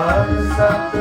ਸਤ